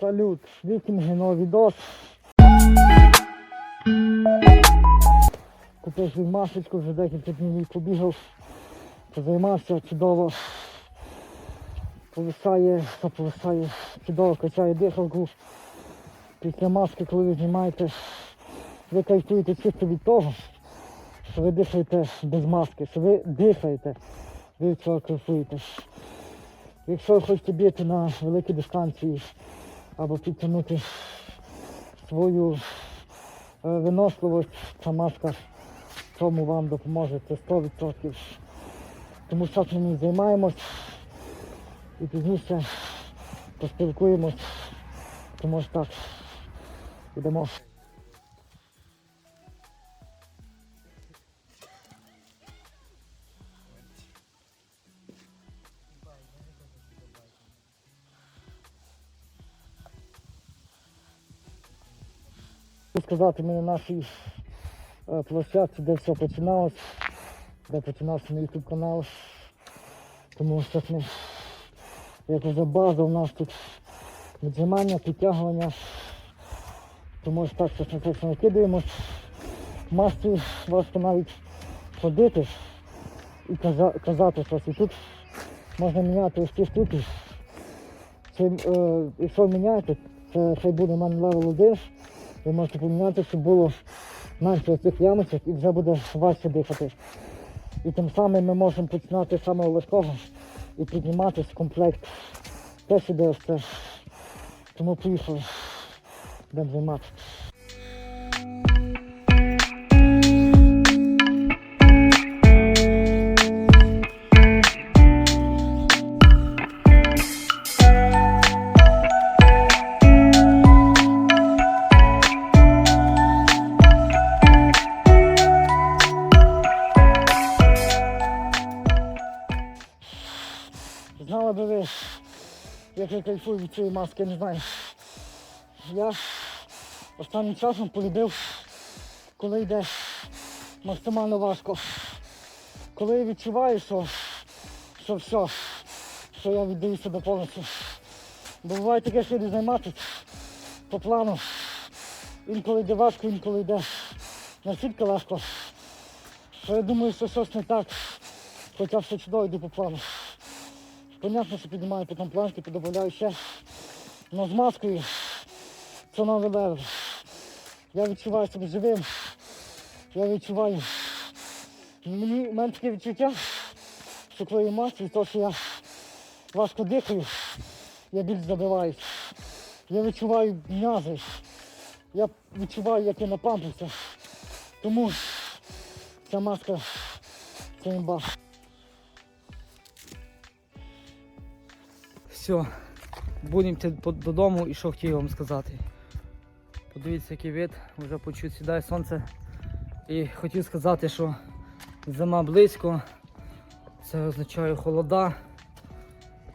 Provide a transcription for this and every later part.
Салют, вікінги, новий відос. Купив свою масочку, вже декілька днів побігав, позаймався чудово. Повисає, що повисає, чудово качає дихалку. Після маски, коли ви знімаєте, ви кайфуєте чисто від того, що ви дихаєте без маски, що ви дихаєте, ви від цього кайфуєте. Якщо ви хочете бігти на великі дистанції або підтягнути свою виносливость, виносливість, ця маска в цьому вам допоможе, це 100%. Тому зараз ми займаємось і пізніше поспілкуємось. Тому що так, йдемо. Сказати, ми на нашій е, площадці, де все починалось, де починався мій YouTube канал. Тому що ми, як вже база, у нас тут віджимання, підтягування. Тому що так, щось це все накидаємо. Масці важко навіть ходити і казати щось. І тут можна міняти ось ці штуки. Чим, е, якщо міняєте, це хай буде в мене левел 1. Ви можете поміняти, щоб було менше цих ямочок і вже буде важче дихати. І тим самим ми можемо починати з самого легкого і підніматися в комплект. Теж іде це. Тому поїхали. Будемо займатися. Знали би ви, як я кайфую від цієї маски, не знаю. Я останнім часом полюбив, коли йде максимально важко. Коли я відчуваю, що, що все, що я віддаю себе повністю. Бо буває таке, що йду займатися по плану. Інколи йде важко, інколи йде настільки легко. Що я думаю, що щось не так. Хоча все чудово йду по плану. Понятно, що піднімаю потім планки, піддобавляю ще. Но з маскою це новий левел. Я відчуваю себе живим. Я відчуваю. Мені в мене таке відчуття, що коли я маскою, то що я важко дихаю, я більш забиваюсь. Я відчуваю м'язи. Я відчуваю, як я напампився. Тому ця маска це імба. Все, будемо йти додому і що хотів вам сказати. Подивіться, який вид, вже почуть сідає сонце. І хотів сказати, що зима близько, це означає холода.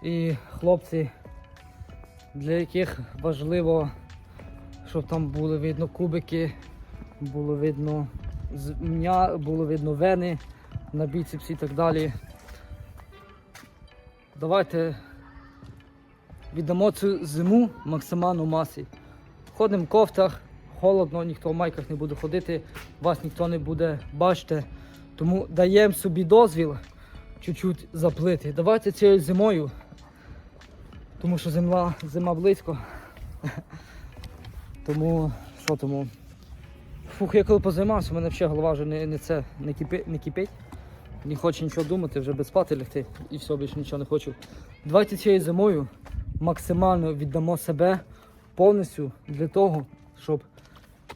І хлопці, для яких важливо, щоб там було видно кубики, було видно змня, було видно вени на біцепсі і так далі. Давайте віддамо цю зиму максимально масі. Ходимо в кофтах, холодно, ніхто в майках не буде ходити, вас ніхто не буде бачити. Тому даємо собі дозвіл чуть-чуть заплити. Давайте цією зимою, тому що зима, зима близько. Тому що тому? Фух, я коли позаймався, у мене взагалі голова вже не, не це не, кипи, не кипить. Не хочу нічого думати, вже без спати лягти і все, більше нічого не хочу. Давайте цією зимою максимально віддамо себе повністю для того, щоб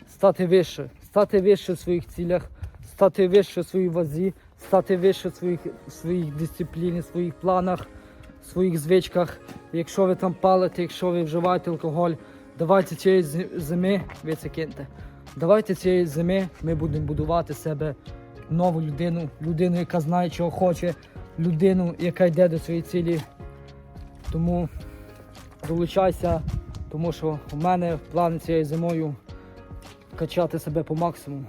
стати вище, стати вище в своїх цілях, стати вище в своїй вазі, стати вище в своїх, своїх дисципліні, своїх планах, своїх звичках. Якщо ви там палите, якщо ви вживаєте алкоголь, давайте цієї зими ви це киньте. Давайте цієї зими ми будемо будувати себе нову людину, людину, яка знає, чого хоче, людину, яка йде до своєї цілі. Тому долучайся, тому що у мене плани цією зимою качати себе по максимуму,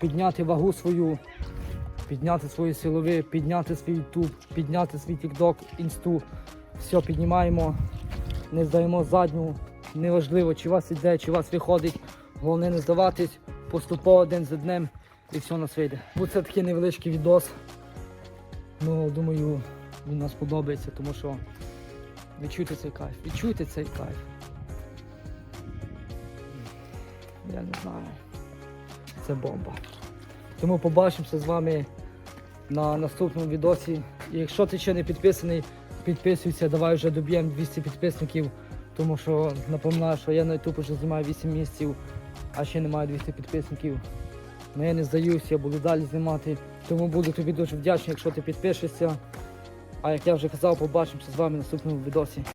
підняти вагу свою, підняти свої силові, підняти свій YouTube, підняти свій TikTok, інсту. Все піднімаємо, не здаємо задню, неважливо, чи у вас іде, чи у вас виходить. Головне не здаватись, поступово день за днем і все у нас вийде. Бо це такий невеличкий відос. Ну, думаю, він нам сподобається, тому що відчуйте цей кайф. Відчуйте цей кайф. Я не знаю. Це бомба. Тому побачимося з вами на наступному відосі. І якщо ти ще не підписаний, підписуйся, давай вже доб'ємо 200 підписників. Тому що напоминаю, що я на YouTube вже знімаю 8 місяців, а ще немає 200 підписників. Ну я не здаюся, я буду далі знімати. Тому буду тобі дуже вдячний, якщо ти підпишешся. А як я вже казав, побачимося з вами в наступному відосі.